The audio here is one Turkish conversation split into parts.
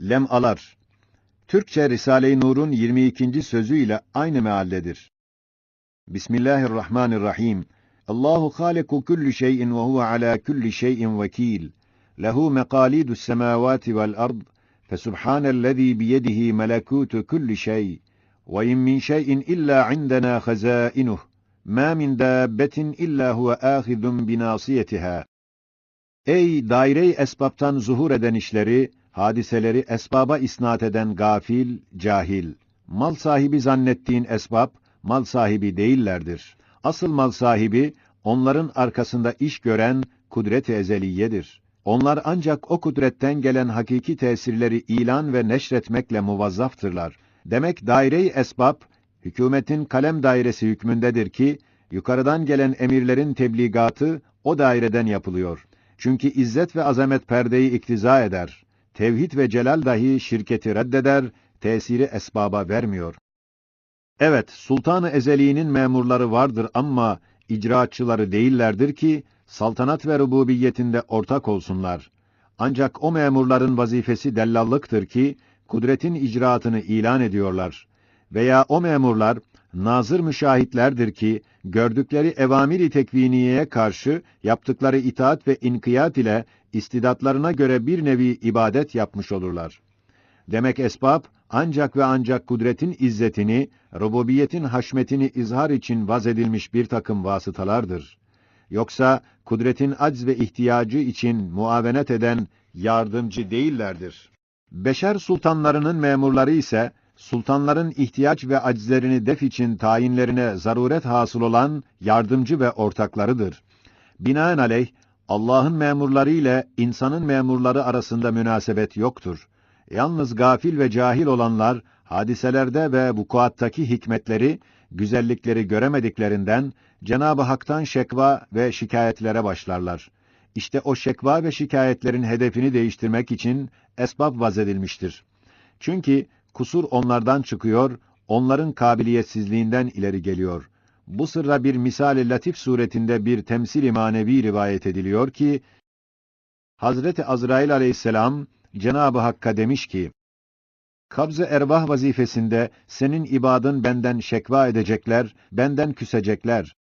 Lemalar Türkçe Risale-i Nur'un 22. sözüyle aynı mealledir. Bismillahirrahmanirrahim. Allahu haliku kulli şeyin ve huve ala kulli şeyin vekil. Lehu meqalidus semavati vel ard. Fesubhanellezî biyedihi melekûtu kulli şey. Ve in min şeyin illa indena hazainuh. Ma min dabbetin illa huve âhidun binasiyetiha. Ey daire-i esbaptan zuhur eden işleri, hadiseleri esbaba isnat eden gafil, cahil. Mal sahibi zannettiğin esbab, mal sahibi değillerdir. Asıl mal sahibi, onların arkasında iş gören kudret-i ezeliyedir. Onlar ancak o kudretten gelen hakiki tesirleri ilan ve neşretmekle muvazzaftırlar. Demek daire-i esbab, hükümetin kalem dairesi hükmündedir ki, yukarıdan gelen emirlerin tebligatı o daireden yapılıyor. Çünkü izzet ve azamet perdeyi iktiza eder. Tevhid ve celal dahi şirketi reddeder, tesiri esbaba vermiyor. Evet, Sultan-ı Ezeli'nin memurları vardır ama icraatçıları değillerdir ki saltanat ve rububiyetinde ortak olsunlar. Ancak o memurların vazifesi dellallıktır ki kudretin icraatını ilan ediyorlar. Veya o memurlar nazır müşahitlerdir ki gördükleri evamiri tekviniyeye karşı yaptıkları itaat ve inkiyat ile istidatlarına göre bir nevi ibadet yapmış olurlar. Demek esbab ancak ve ancak kudretin izzetini, rububiyetin haşmetini izhar için vaz edilmiş bir takım vasıtalardır. Yoksa kudretin acz ve ihtiyacı için muavenet eden yardımcı değillerdir. Beşer sultanlarının memurları ise sultanların ihtiyaç ve acizlerini def için tayinlerine zaruret hasıl olan yardımcı ve ortaklarıdır. Binaenaleyh Allah'ın memurları ile insanın memurları arasında münasebet yoktur. Yalnız gafil ve cahil olanlar hadiselerde ve vukuattaki hikmetleri, güzellikleri göremediklerinden Cenab-ı Hak'tan şekva ve şikayetlere başlarlar. İşte o şekva ve şikayetlerin hedefini değiştirmek için esbab vazedilmiştir. Çünkü kusur onlardan çıkıyor, onların kabiliyetsizliğinden ileri geliyor. Bu sırra bir misal-i latif suretinde bir temsil-i manevi rivayet ediliyor ki, Hazreti Azrail aleyhisselam, Cenab-ı Hakk'a demiş ki, Kabz-ı ervah vazifesinde senin ibadın benden şekva edecekler, benden küsecekler.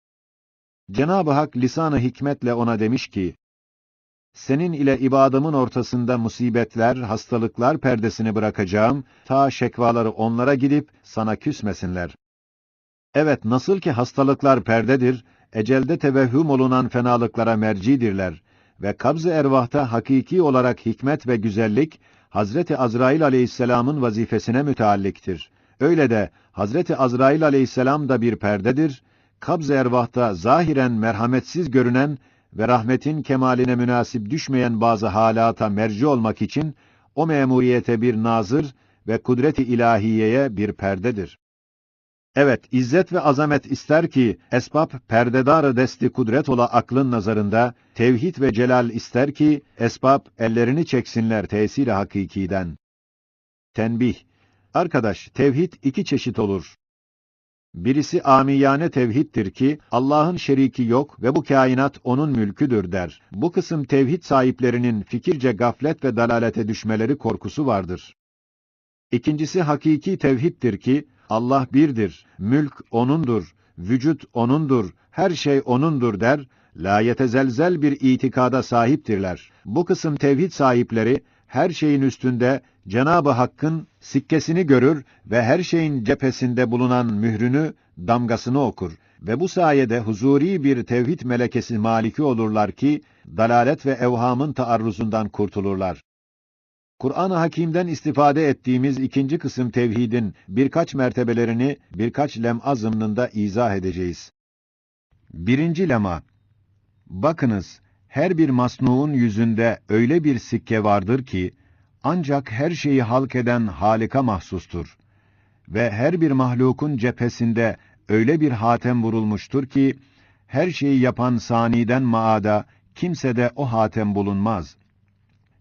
Cenab-ı Hak lisan-ı hikmetle ona demiş ki, senin ile ibadımın ortasında musibetler, hastalıklar perdesini bırakacağım, ta şekvaları onlara gidip sana küsmesinler. Evet, nasıl ki hastalıklar perdedir, ecelde tevehhüm olunan fenalıklara mercidirler ve kabz-ı ervahta hakiki olarak hikmet ve güzellik, Hazreti Azrail aleyhisselamın vazifesine mütealliktir. Öyle de Hazreti Azrail aleyhisselam da bir perdedir, kabz-ı ervahta zahiren merhametsiz görünen ve rahmetin kemaline münasip düşmeyen bazı halata merci olmak için o memuriyete bir nazır ve kudret-i ilahiyeye bir perdedir. Evet, izzet ve azamet ister ki esbab perdedarı desti kudret ola aklın nazarında, tevhid ve celal ister ki esbab ellerini çeksinler tesir hakikiden. Tenbih Arkadaş, tevhid iki çeşit olur. Birisi amiyane tevhiddir ki Allah'ın şeriki yok ve bu kainat onun mülküdür der. Bu kısım tevhid sahiplerinin fikirce gaflet ve dalalete düşmeleri korkusu vardır. İkincisi hakiki tevhiddir ki Allah birdir, mülk onundur, vücut onundur, her şey onundur der, la yetezelzel bir itikada sahiptirler. Bu kısım tevhid sahipleri her şeyin üstünde Cenabı Hakk'ın sikkesini görür ve her şeyin cephesinde bulunan mührünü, damgasını okur ve bu sayede huzuri bir tevhid melekesi maliki olurlar ki dalalet ve evhamın taarruzundan kurtulurlar. Kur'an-ı Hakîm'den istifade ettiğimiz ikinci kısım tevhidin birkaç mertebelerini birkaç lem'a zımnında izah edeceğiz. Birinci lema Bakınız, her bir masnuğun yüzünde öyle bir sikke vardır ki, ancak her şeyi halk eden Halik'a mahsustur. Ve her bir mahlukun cephesinde öyle bir hatem vurulmuştur ki, her şeyi yapan saniden maada kimsede o hatem bulunmaz.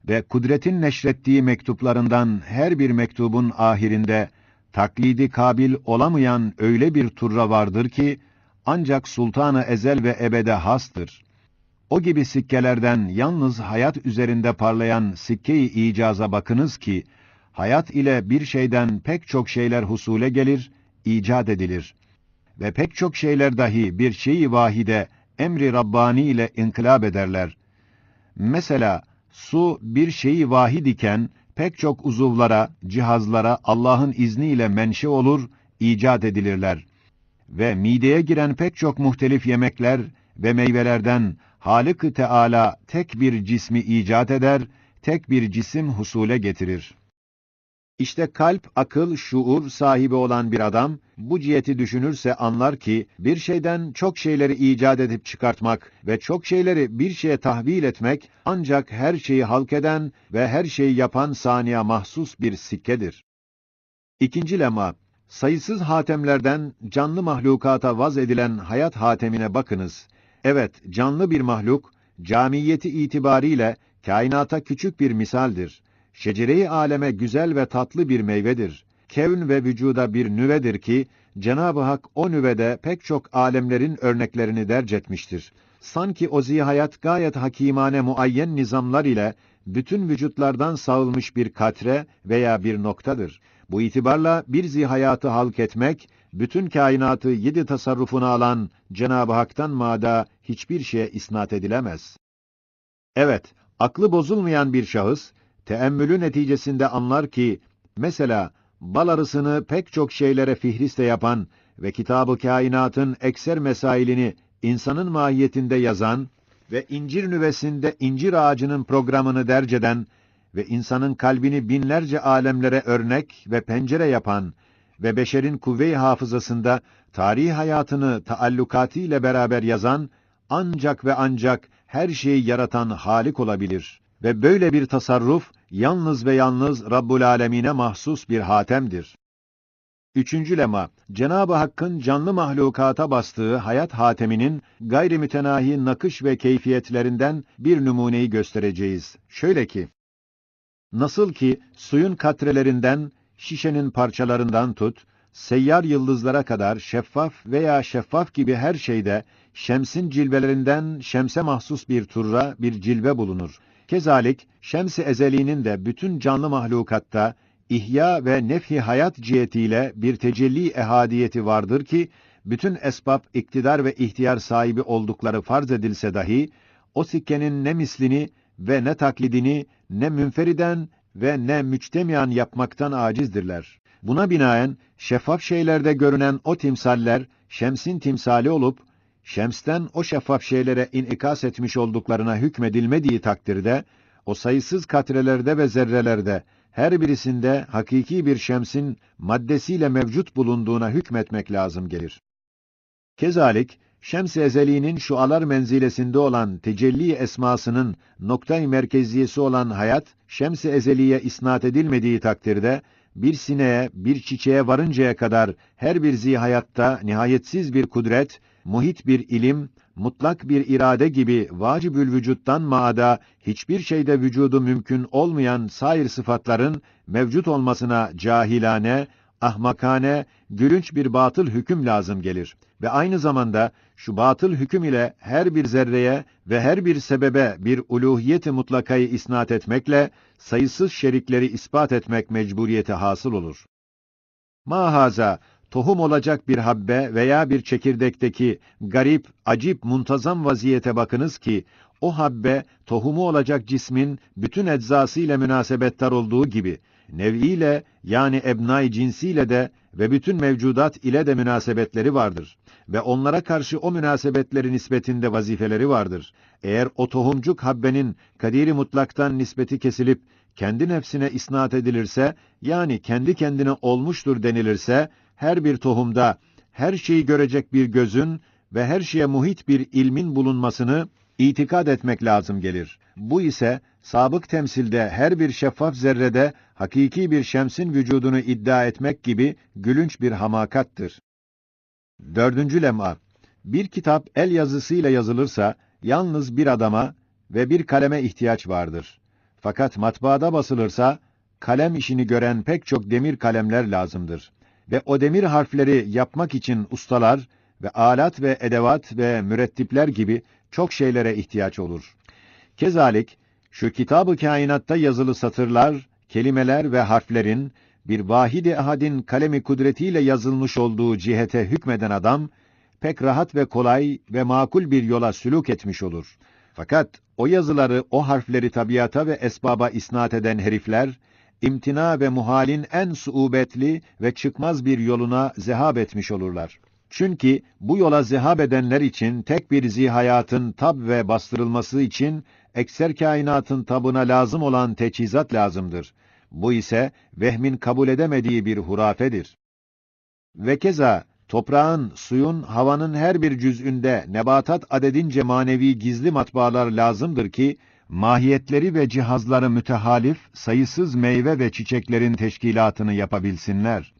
Ve kudretin neşrettiği mektuplarından her bir mektubun ahirinde taklidi kabil olamayan öyle bir turra vardır ki, ancak sultanı ezel ve ebede hastır. O gibi sikkelerden yalnız hayat üzerinde parlayan sikke-i icaza bakınız ki, hayat ile bir şeyden pek çok şeyler husule gelir, icat edilir. Ve pek çok şeyler dahi bir şeyi vahide, emri Rabbani ile inkılap ederler. Mesela, su bir şeyi vahid iken, pek çok uzuvlara, cihazlara Allah'ın izniyle menşe olur, icat edilirler. Ve mideye giren pek çok muhtelif yemekler ve meyvelerden Halık-ı Teala tek bir cismi icat eder, tek bir cisim husule getirir. İşte kalp, akıl, şuur sahibi olan bir adam, bu ciheti düşünürse anlar ki, bir şeyden çok şeyleri icat edip çıkartmak ve çok şeyleri bir şeye tahvil etmek, ancak her şeyi halk eden ve her şeyi yapan saniye mahsus bir sikkedir. İkinci lema, sayısız hatemlerden canlı mahlukata vaz edilen hayat hatemine bakınız. Evet, canlı bir mahluk, camiyeti itibariyle kainata küçük bir misaldir. Şecere-i aleme güzel ve tatlı bir meyvedir. Kevn ve vücuda bir nüvedir ki, Cenab-ı Hak o nüvede pek çok alemlerin örneklerini derc etmiştir. Sanki o zihayat gayet hakimane muayyen nizamlar ile bütün vücutlardan sağılmış bir katre veya bir noktadır. Bu itibarla bir zihayatı halk etmek, bütün kainatı yedi tasarrufuna alan Cenab-ı Hak'tan mada hiçbir şeye isnat edilemez. Evet, aklı bozulmayan bir şahıs, teemmülü neticesinde anlar ki, mesela bal arısını pek çok şeylere fihriste yapan ve kitabı kainatın ekser mesailini insanın mahiyetinde yazan ve incir nüvesinde incir ağacının programını derceden ve insanın kalbini binlerce alemlere örnek ve pencere yapan ve beşerin kuvve-i hafızasında tarih hayatını taallukatı ile beraber yazan ancak ve ancak her şeyi yaratan Halik olabilir ve böyle bir tasarruf yalnız ve yalnız Rabbul Alemine mahsus bir hatemdir. Üçüncü lema, Cenab-ı Hakk'ın canlı mahlukata bastığı hayat hateminin gayri mütenahi nakış ve keyfiyetlerinden bir numuneyi göstereceğiz. Şöyle ki, nasıl ki suyun katrelerinden, şişenin parçalarından tut, seyyar yıldızlara kadar şeffaf veya şeffaf gibi her şeyde şemsin cilvelerinden şemse mahsus bir turra bir cilve bulunur. Kezalik şems-i ezeliğinin de bütün canlı mahlukatta ihya ve nefhi hayat cihetiyle bir tecelli ehadiyeti vardır ki bütün esbab iktidar ve ihtiyar sahibi oldukları farz edilse dahi o sikkenin ne mislini ve ne taklidini ne münferiden ve ne müçtemiyan yapmaktan acizdirler. Buna binaen şeffaf şeylerde görünen o timsaller şemsin timsali olup şemsten o şeffaf şeylere inikas etmiş olduklarına hükmedilmediği takdirde o sayısız katrelerde ve zerrelerde her birisinde hakiki bir şemsin maddesiyle mevcut bulunduğuna hükmetmek lazım gelir. Kezalik Şems-i Ezeli'nin şualar menzilesinde olan tecelli esmasının noktay merkeziyesi olan hayat, Şems-i Ezeli'ye isnat edilmediği takdirde, bir sineğe, bir çiçeğe varıncaya kadar her bir zihayatta nihayetsiz bir kudret, muhit bir ilim, mutlak bir irade gibi vacibül vücuttan maada hiçbir şeyde vücudu mümkün olmayan sair sıfatların mevcut olmasına cahilane, ahmakane, gülünç bir batıl hüküm lazım gelir. Ve aynı zamanda şu batıl hüküm ile her bir zerreye ve her bir sebebe bir uluhiyeti mutlakayı isnat etmekle sayısız şerikleri ispat etmek mecburiyeti hasıl olur. Mahaza, tohum olacak bir habbe veya bir çekirdekteki garip, acip, muntazam vaziyete bakınız ki, o habbe, tohumu olacak cismin bütün eczasıyla münasebettar olduğu gibi, nev'iyle yani ebnai cinsiyle de ve bütün mevcudat ile de münasebetleri vardır ve onlara karşı o münasebetleri nispetinde vazifeleri vardır. Eğer o tohumcuk habbenin kadiri mutlaktan nispeti kesilip kendi nefsine isnat edilirse, yani kendi kendine olmuştur denilirse, her bir tohumda her şeyi görecek bir gözün ve her şeye muhit bir ilmin bulunmasını itikad etmek lazım gelir. Bu ise sabık temsilde her bir şeffaf zerrede hakiki bir şemsin vücudunu iddia etmek gibi gülünç bir hamakattır. Dördüncü lem'a. Bir kitap el yazısıyla yazılırsa yalnız bir adama ve bir kaleme ihtiyaç vardır. Fakat matbaada basılırsa kalem işini gören pek çok demir kalemler lazımdır. Ve o demir harfleri yapmak için ustalar ve alat ve edevat ve mürettipler gibi çok şeylere ihtiyaç olur. Kezalik şu kitabı kainatta yazılı satırlar kelimeler ve harflerin bir vahidi ehadin kalemi kudretiyle yazılmış olduğu cihete hükmeden adam, pek rahat ve kolay ve makul bir yola sülük etmiş olur. Fakat o yazıları, o harfleri tabiata ve esbaba isnat eden herifler, imtina ve muhalin en suubetli ve çıkmaz bir yoluna zehab etmiş olurlar. Çünkü bu yola zehab edenler için tek bir zihayatın tab ve bastırılması için ekser kainatın tabına lazım olan teçhizat lazımdır. Bu ise vehmin kabul edemediği bir hurafedir. Ve keza toprağın, suyun, havanın her bir cüz'ünde nebatat adedince manevi gizli matbaalar lazımdır ki mahiyetleri ve cihazları mütehalif sayısız meyve ve çiçeklerin teşkilatını yapabilsinler.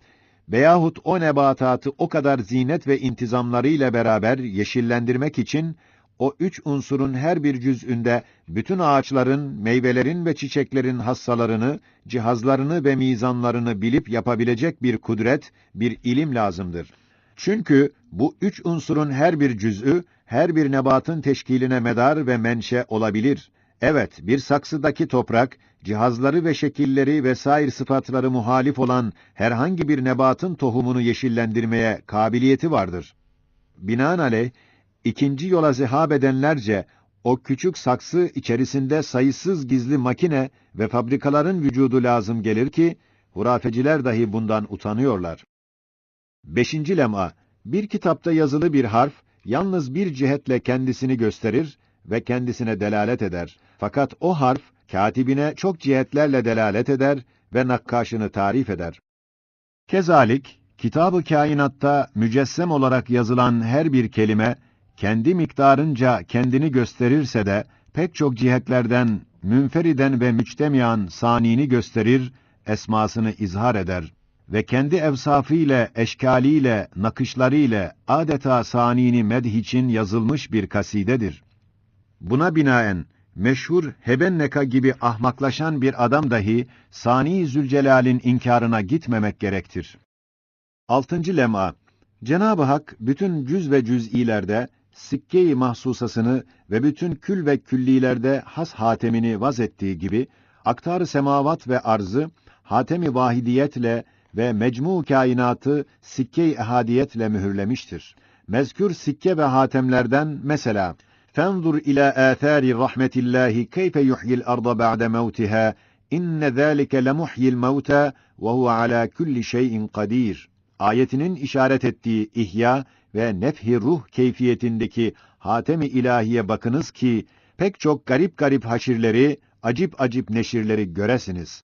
Veyahut o nebatatı o kadar zinet ve intizamlarıyla beraber yeşillendirmek için o üç unsurun her bir cüz'ünde bütün ağaçların, meyvelerin ve çiçeklerin hassalarını, cihazlarını ve mizanlarını bilip yapabilecek bir kudret, bir ilim lazımdır. Çünkü bu üç unsurun her bir cüz'ü, her bir nebatın teşkiline medar ve menşe olabilir. Evet, bir saksıdaki toprak, cihazları ve şekilleri vesaire sıfatları muhalif olan herhangi bir nebatın tohumunu yeşillendirmeye kabiliyeti vardır. Binaenaleyh, ikinci yola zehab edenlerce, o küçük saksı içerisinde sayısız gizli makine ve fabrikaların vücudu lazım gelir ki, hurafeciler dahi bundan utanıyorlar. Beşinci lem'a, bir kitapta yazılı bir harf, yalnız bir cihetle kendisini gösterir ve kendisine delalet eder. Fakat o harf, katibine çok cihetlerle delalet eder ve nakkaşını tarif eder. Kezalik, kitabı kainatta mücessem olarak yazılan her bir kelime, kendi miktarınca kendini gösterirse de, pek çok cihetlerden münferiden ve müçtemiyan sanini gösterir, esmasını izhar eder ve kendi evsafıyla, eşkaliyle, nakışlarıyla adeta sanini medh için yazılmış bir kasidedir. Buna binaen meşhur Hebenneka gibi ahmaklaşan bir adam dahi Sani Zülcelal'in inkarına gitmemek gerektir. Altıncı lem'a Cenab-ı Hak bütün cüz ve cüz'ilerde sikke-i mahsusasını ve bütün kül ve küllilerde has hatemini vaz ettiği gibi aktar semavat ve arzı hatemi vahidiyetle ve mecmu kainatı sikke-i ehadiyetle mühürlemiştir. Mezkür sikke ve hatemlerden mesela فَانْظُرْ إِلَى آثَارِ رَحْمَةِ اللّٰهِ كَيْفَ يُحْيِي الْأَرْضَ بَعْدَ مَوْتِهَا اِنَّ ذَٰلِكَ لَمُحْيِي الْمَوْتَى وَهُوَ عَلَى كُلِّ شَيْءٍ قَدِيرٌ Ayetinin işaret ettiği ihya ve nefhi ruh keyfiyetindeki hatemi ilahiye bakınız ki pek çok garip garip haşirleri, acip acip neşirleri göresiniz.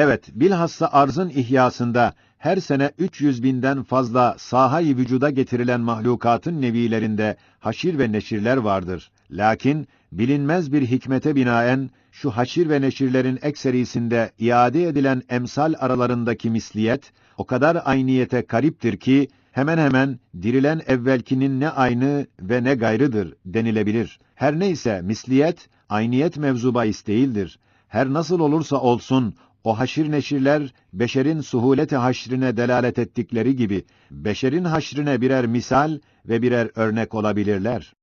Evet, bilhassa arzın ihyasında her sene 300 binden fazla sahayı vücuda getirilen mahlukatın nevilerinde haşir ve neşirler vardır. Lakin bilinmez bir hikmete binaen şu haşir ve neşirlerin ekserisinde iade edilen emsal aralarındaki misliyet o kadar ayniyete kariptir ki hemen hemen dirilen evvelkinin ne aynı ve ne gayrıdır denilebilir. Her neyse misliyet ayniyet mevzu bahis değildir. Her nasıl olursa olsun o haşir neşirler, beşerin suhuleti haşrine delalet ettikleri gibi, beşerin haşrine birer misal ve birer örnek olabilirler.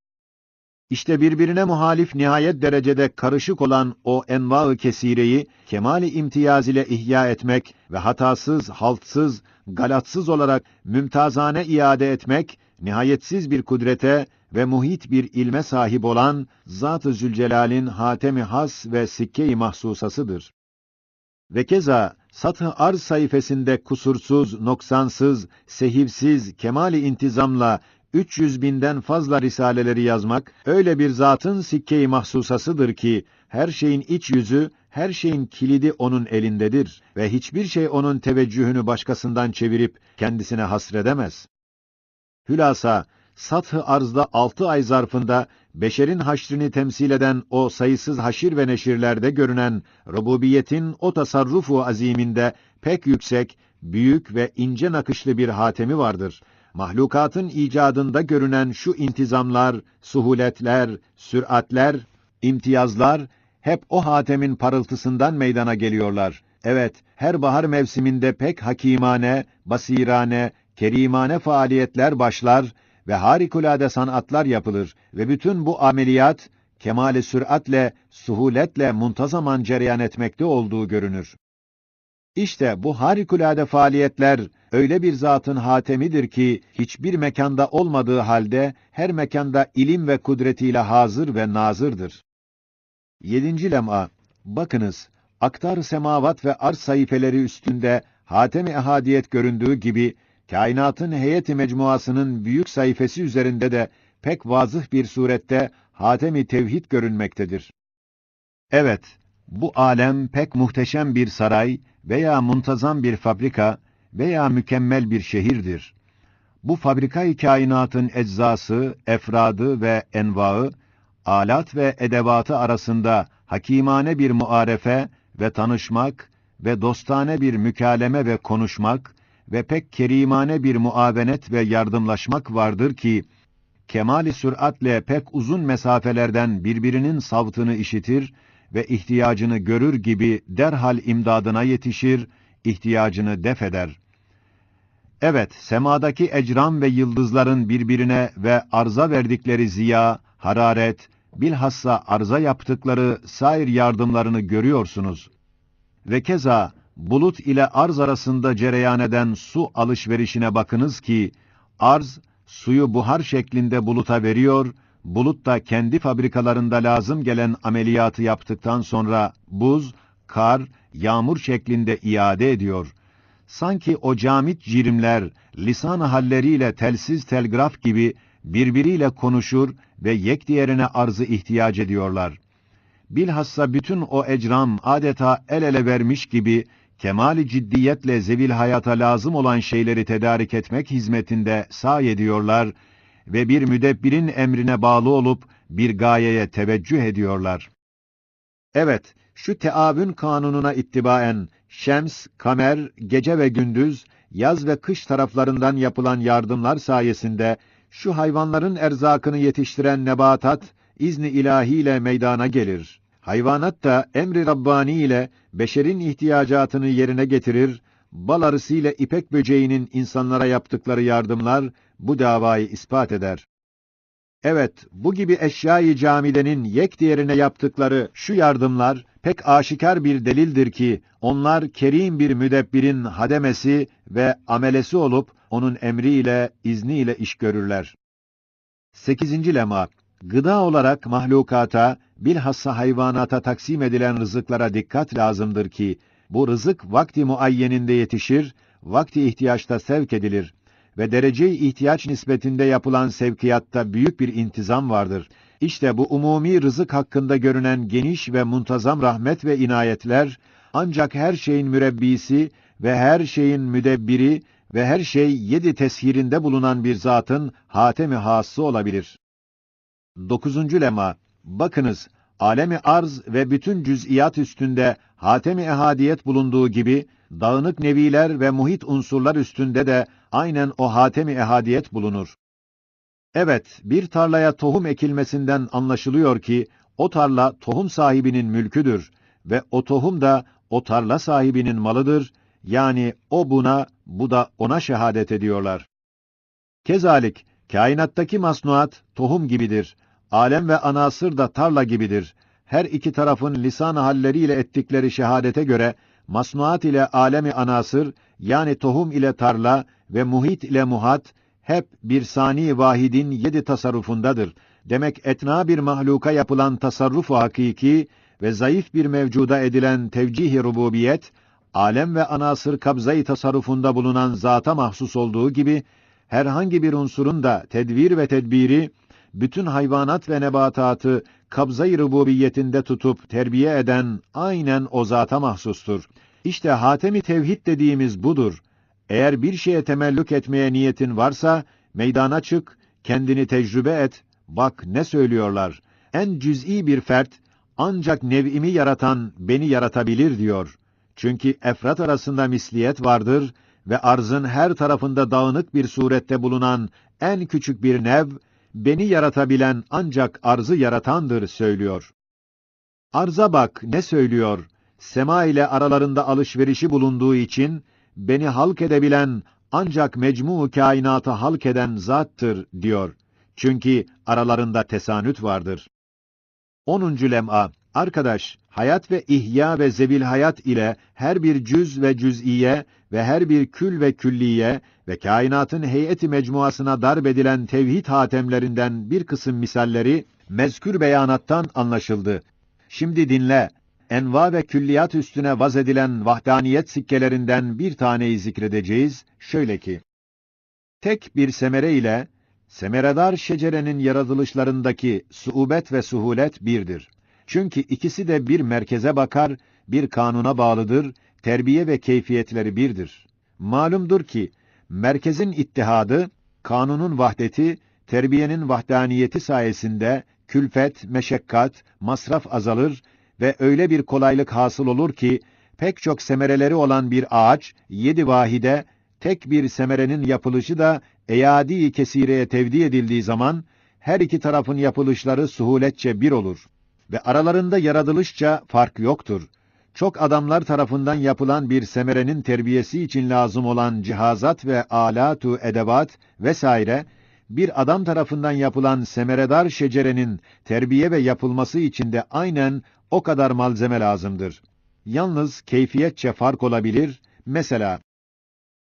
İşte birbirine muhalif nihayet derecede karışık olan o enva-ı kesireyi, kemali imtiyaz ile ihya etmek ve hatasız, haltsız, galatsız olarak mümtazane iade etmek, nihayetsiz bir kudrete ve muhit bir ilme sahip olan Zat-ı Zülcelal'in hatemi has ve sikke-i mahsusasıdır. Ve keza Sath-ı Arz sayfasında kusursuz, noksansız, sehivsiz, kemali intizamla 300 binden fazla risaleleri yazmak, öyle bir zatın sikke-i mahsusasıdır ki, her şeyin iç yüzü, her şeyin kilidi onun elindedir ve hiçbir şey onun teveccühünü başkasından çevirip kendisine hasredemez. Hülasa, Sath-ı Arz'da altı ay zarfında beşerin haşrini temsil eden o sayısız haşir ve neşirlerde görünen rububiyetin o tasarrufu aziminde pek yüksek, büyük ve ince nakışlı bir hatemi vardır. Mahlukatın icadında görünen şu intizamlar, suhuletler, süratler, imtiyazlar hep o hatemin parıltısından meydana geliyorlar. Evet, her bahar mevsiminde pek hakimane, basirane, kerimane faaliyetler başlar ve harikulade sanatlar yapılır ve bütün bu ameliyat kemale süratle, suhuletle muntazaman cereyan etmekte olduğu görünür. İşte bu harikulade faaliyetler öyle bir zatın hatemidir ki hiçbir mekanda olmadığı halde her mekanda ilim ve kudretiyle hazır ve nazırdır. Yedinci lem'a Bakınız, aktar semavat ve arz sayfeleri üstünde hatem-i ehadiyet göründüğü gibi kainatın heyeti mecmuasının büyük sayfası üzerinde de pek vazıh bir surette hatem-i tevhid görünmektedir. Evet, bu alem pek muhteşem bir saray veya muntazam bir fabrika veya mükemmel bir şehirdir. Bu fabrikayı kainatın eczası, efradı ve envaı, alat ve edevatı arasında hakimane bir muarefe ve tanışmak ve dostane bir mükaleme ve konuşmak ve pek kerimane bir muavenet ve yardımlaşmak vardır ki, kemali süratle pek uzun mesafelerden birbirinin savtını işitir ve ihtiyacını görür gibi derhal imdadına yetişir, ihtiyacını def eder. Evet, semadaki ecram ve yıldızların birbirine ve arza verdikleri ziya, hararet, bilhassa arza yaptıkları sair yardımlarını görüyorsunuz. Ve keza bulut ile arz arasında cereyan eden su alışverişine bakınız ki, arz, suyu buhar şeklinde buluta veriyor, bulut da kendi fabrikalarında lazım gelen ameliyatı yaptıktan sonra buz, kar, yağmur şeklinde iade ediyor. Sanki o camit cirimler, lisan halleriyle telsiz telgraf gibi birbiriyle konuşur ve yek diğerine arzı ihtiyaç ediyorlar. Bilhassa bütün o ecram adeta el ele vermiş gibi kemali ciddiyetle zevil hayata lazım olan şeyleri tedarik etmek hizmetinde sahi ediyorlar ve bir müdebbirin emrine bağlı olup bir gayeye teveccüh ediyorlar. Evet, şu teavün kanununa ittibaen şems, kamer, gece ve gündüz, yaz ve kış taraflarından yapılan yardımlar sayesinde şu hayvanların erzakını yetiştiren nebatat izni ilahiyle meydana gelir. Hayvanat da emri Rabbani ile beşerin ihtiyacatını yerine getirir, bal arısıyla ipek böceğinin insanlara yaptıkları yardımlar bu davayı ispat eder. Evet, bu eşya eşyayı camilenin yek diğerine yaptıkları şu yardımlar pek aşikar bir delildir ki onlar kerim bir müdebbirin hademesi ve amelesi olup onun emriyle, izniyle iş görürler. 8. lema Gıda olarak mahlukata, bilhassa hayvanata taksim edilen rızıklara dikkat lazımdır ki, bu rızık vakti muayyeninde yetişir, vakti ihtiyaçta sevk edilir ve derece ihtiyaç nispetinde yapılan sevkiyatta büyük bir intizam vardır. İşte bu umumi rızık hakkında görünen geniş ve muntazam rahmet ve inayetler, ancak her şeyin mürebbisi ve her şeyin müdebbiri ve her şey yedi teshirinde bulunan bir zatın hatemi hası olabilir. Dokuzuncu lema, bakınız, alemi arz ve bütün cüz'iyat üstünde hatemi ehadiyet bulunduğu gibi, dağınık neviler ve muhit unsurlar üstünde de aynen o hatemi ehadiyet bulunur. Evet, bir tarlaya tohum ekilmesinden anlaşılıyor ki, o tarla tohum sahibinin mülküdür ve o tohum da o tarla sahibinin malıdır, yani o buna, bu da ona şehadet ediyorlar. Kezalik, kainattaki masnuat tohum gibidir. Alem ve anasır da tarla gibidir. Her iki tarafın lisan halleriyle ettikleri şehadete göre masnuat ile alemi anasır yani tohum ile tarla ve muhit ile muhat hep bir sani vahidin yedi tasarrufundadır. Demek etna bir mahluka yapılan tasarrufu hakiki ve zayıf bir mevcuda edilen tevcih-i rububiyet alem ve anasır kabzayı tasarrufunda bulunan zata mahsus olduğu gibi herhangi bir unsurun da tedbir ve tedbiri bütün hayvanat ve nebatatı kabzayı rububiyetinde tutup terbiye eden aynen o zata mahsustur. İşte hatemi tevhid dediğimiz budur. Eğer bir şeye temellük etmeye niyetin varsa meydana çık, kendini tecrübe et. Bak ne söylüyorlar. En cüz'i bir fert ancak nev'imi yaratan beni yaratabilir diyor. Çünkü efrat arasında misliyet vardır ve arzın her tarafında dağınık bir surette bulunan en küçük bir nev, beni yaratabilen ancak arzı yaratandır söylüyor. Arza bak ne söylüyor? Sema ile aralarında alışverişi bulunduğu için, beni halk edebilen ancak mecmu kainatı halk eden zattır diyor. Çünkü aralarında tesanüt vardır. 10. lem'a Arkadaş, hayat ve ihya ve zevil hayat ile her bir cüz ve cüz'iye ve her bir kül ve külliye ve kainatın heyeti mecmuasına darbedilen tevhid hatemlerinden bir kısım misalleri mezkür beyanattan anlaşıldı. Şimdi dinle. Enva ve külliyat üstüne vaz edilen vahdaniyet sikkelerinden bir taneyi zikredeceğiz. Şöyle ki, tek bir semere ile semeredar şecerenin yaratılışlarındaki suubet ve suhulet birdir. Çünkü ikisi de bir merkeze bakar, bir kanuna bağlıdır, terbiye ve keyfiyetleri birdir. Malumdur ki, merkezin ittihadı, kanunun vahdeti, terbiyenin vahdaniyeti sayesinde külfet, meşakkat, masraf azalır ve öyle bir kolaylık hasıl olur ki, pek çok semereleri olan bir ağaç, yedi vahide, tek bir semerenin yapılışı da eyadi kesireye tevdi edildiği zaman, her iki tarafın yapılışları suhuletçe bir olur ve aralarında yaratılışça fark yoktur. Çok adamlar tarafından yapılan bir semerenin terbiyesi için lazım olan cihazat ve alatu edevat vesaire, bir adam tarafından yapılan semeredar şecerenin terbiye ve yapılması için de aynen o kadar malzeme lazımdır. Yalnız keyfiyetçe fark olabilir. Mesela,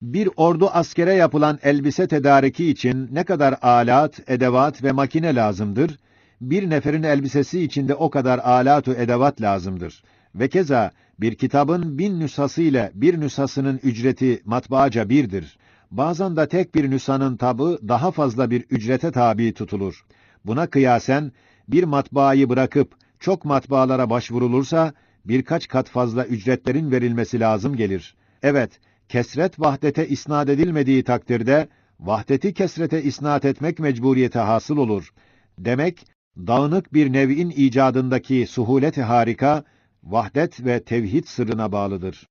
bir ordu askere yapılan elbise tedariki için ne kadar alat, edevat ve makine lazımdır? Bir neferin elbisesi için de o kadar alatu edevat lazımdır. Ve keza bir kitabın bin nüshası ile bir nüshasının ücreti matbaaca birdir. Bazen de tek bir nüshanın tabı daha fazla bir ücrete tabi tutulur. Buna kıyasen bir matbaayı bırakıp çok matbaalara başvurulursa birkaç kat fazla ücretlerin verilmesi lazım gelir. Evet, kesret vahdete isnat edilmediği takdirde vahdeti kesrete isnat etmek mecburiyeti hasıl olur. Demek dağınık bir nev'in icadındaki suhulet-i harika vahdet ve tevhid sırrına bağlıdır.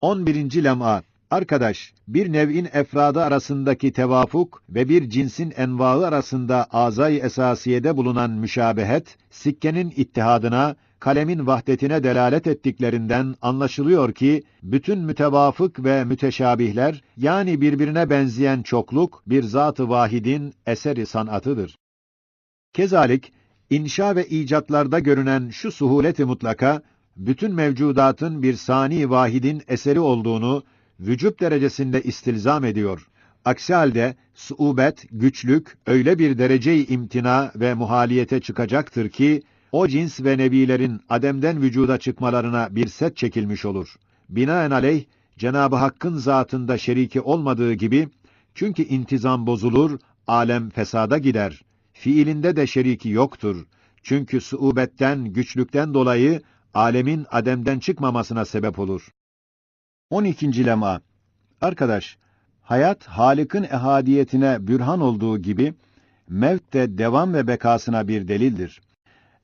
11. lem'a Arkadaş, bir nev'in efradı arasındaki tevafuk ve bir cinsin envaı arasında azay esasiyede bulunan müşabehet, sikkenin ittihadına, kalemin vahdetine delalet ettiklerinden anlaşılıyor ki, bütün mütevafık ve müteşabihler, yani birbirine benzeyen çokluk, bir zat-ı vahidin eseri sanatıdır. Kezalik, inşa ve icatlarda görünen şu suhuleti mutlaka, bütün mevcudatın bir sani vahidin eseri olduğunu, vücut derecesinde istilzam ediyor. Aksi halde suubet, güçlük öyle bir dereceyi imtina ve muhaliyete çıkacaktır ki o cins ve nebilerin ademden vücuda çıkmalarına bir set çekilmiş olur. Binaenaleyh Cenab-ı Hakk'ın zatında şeriki olmadığı gibi çünkü intizam bozulur, alem fesada gider. Fiilinde de şeriki yoktur. Çünkü suubetten, güçlükten dolayı alemin ademden çıkmamasına sebep olur. 12. lema Arkadaş, hayat Halık'ın ehadiyetine bürhan olduğu gibi mevt de devam ve bekasına bir delildir.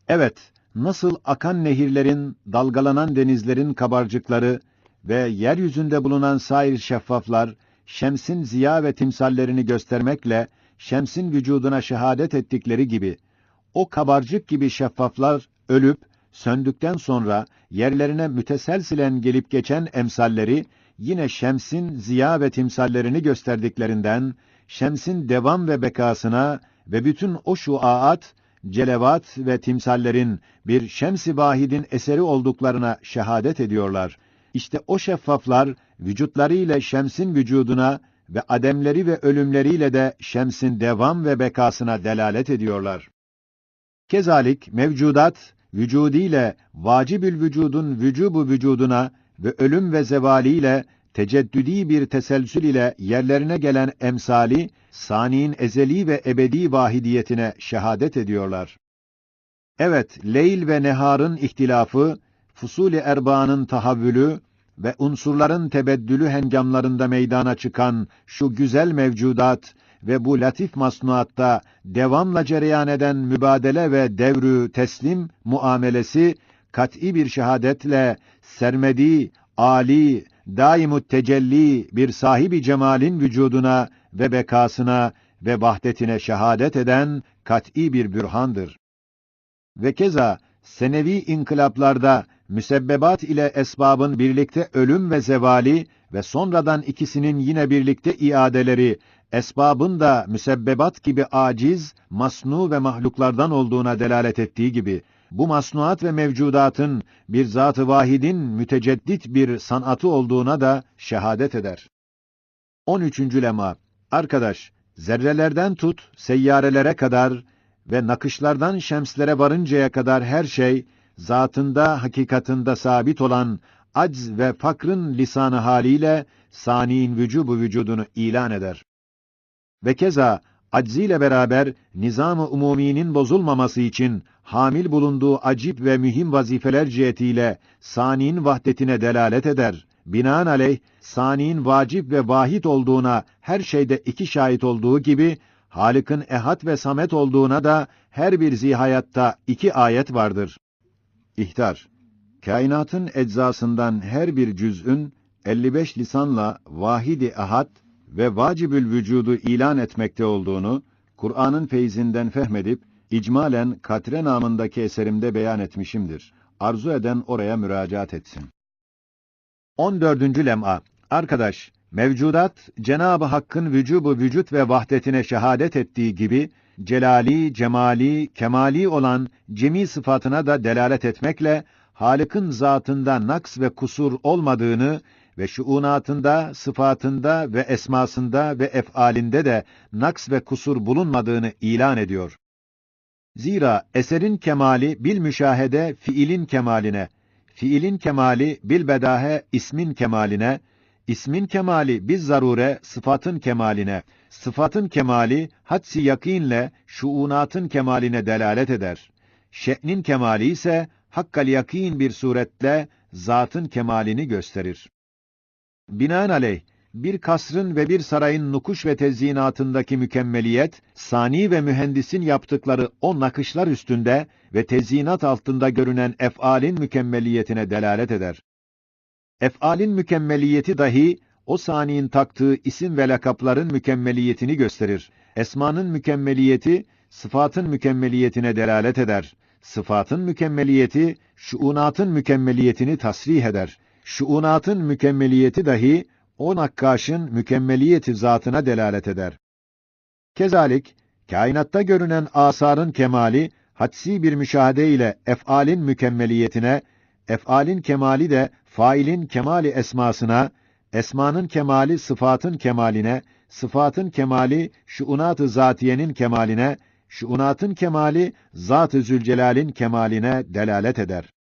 Evet, nasıl akan nehirlerin, dalgalanan denizlerin kabarcıkları ve yeryüzünde bulunan sair şeffaflar şemsin ziya ve timsallerini göstermekle şemsin vücuduna şehadet ettikleri gibi o kabarcık gibi şeffaflar ölüp söndükten sonra yerlerine müteselsilen gelip geçen emsalleri yine şemsin ziya ve timsallerini gösterdiklerinden şemsin devam ve bekasına ve bütün o şuaat, celevat ve timsallerin bir şems-i vahidin eseri olduklarına şehadet ediyorlar. İşte o şeffaflar vücutlarıyla şemsin vücuduna ve ademleri ve ölümleriyle de şemsin devam ve bekasına delalet ediyorlar. Kezalik mevcudat vücudiyle vacibül vücudun vücubu vücuduna ve ölüm ve zevaliyle teceddüdi bir teselsül ile yerlerine gelen emsali, saniin ezeli ve ebedi vahidiyetine şehadet ediyorlar. Evet, leyl ve neharın ihtilafı, fusuli erbaanın tahavvülü ve unsurların tebeddülü hengamlarında meydana çıkan şu güzel mevcudat ve bu latif masnuatta devamla cereyan eden mübadele ve devrü teslim muamelesi kat'î bir şehadetle sermedi, ali, daimut tecelli bir sahibi cemalin vücuduna ve bekasına ve vahdetine şehadet eden kat'î bir bürhandır. Ve keza senevi inkılaplarda müsebbebat ile esbabın birlikte ölüm ve zevali ve sonradan ikisinin yine birlikte iadeleri esbabın da müsebbebat gibi aciz, masnu ve mahluklardan olduğuna delalet ettiği gibi, bu masnuat ve mevcudatın bir zat-ı vahidin müteceddit bir sanatı olduğuna da şehadet eder. 13. lema Arkadaş, zerrelerden tut, seyyarelere kadar ve nakışlardan şemslere varıncaya kadar her şey, zatında, hakikatında sabit olan acz ve fakrın lisanı haliyle saniin vücubu vücudunu ilan eder. Ve keza acziyle beraber nizam-ı umuminin bozulmaması için hamil bulunduğu acip ve mühim vazifeler cihetiyle saniin vahdetine delalet eder. Binaenaleyh saniin vacip ve vahid olduğuna her şeyde iki şahit olduğu gibi Halık'ın ehad ve samet olduğuna da her bir zihayatta iki ayet vardır. İhtar Kainatın eczasından her bir cüz'ün 55 lisanla vahidi ahad ve vacibül vücudu ilan etmekte olduğunu Kur'an'ın feyzinden fehmedip icmalen Katre namındaki eserimde beyan etmişimdir. Arzu eden oraya müracaat etsin. 14. lem'a Arkadaş, mevcudat Cenab-ı Hakk'ın vücubu vücut ve vahdetine şehadet ettiği gibi celali, cemali, kemali olan cemi sıfatına da delalet etmekle Halık'ın zatında naks ve kusur olmadığını ve şuunatında, sıfatında ve esmasında ve ef'alinde de naks ve kusur bulunmadığını ilan ediyor. Zira eserin kemali bil müşahede fiilin kemaline, fiilin kemali bil bedahe ismin kemaline, ismin kemali biz zarure sıfatın kemaline, sıfatın kemali hadsi yakinle şuunatın kemaline delalet eder. Şe'nin kemali ise hakkal yakin bir suretle zatın kemalini gösterir. Binaenaleyh, bir kasrın ve bir sarayın nukuş ve tezyinatındaki mükemmeliyet, sani ve mühendisin yaptıkları o nakışlar üstünde ve tezyinat altında görünen ef'alin mükemmeliyetine delalet eder. Ef'alin mükemmeliyeti dahi, o saniyin taktığı isim ve lakapların mükemmeliyetini gösterir. Esmanın mükemmeliyeti, sıfatın mükemmeliyetine delalet eder. Sıfatın mükemmeliyeti, şuunatın mükemmeliyetini tasrih eder. Şuunatın mükemmeliyeti dahi, o nakkaşın mükemmeliyeti zatına delalet eder. Kezalik, kainatta görünen asarın kemali, hadsi bir müşahede ile ef'alin mükemmeliyetine, ef'alin kemali de failin kemali esmasına, esmanın kemali sıfatın kemaline, sıfatın kemali şuunat-ı zatiyenin kemaline, şuunatın kemali Zat-ı Zülcelal'in kemaline delalet eder.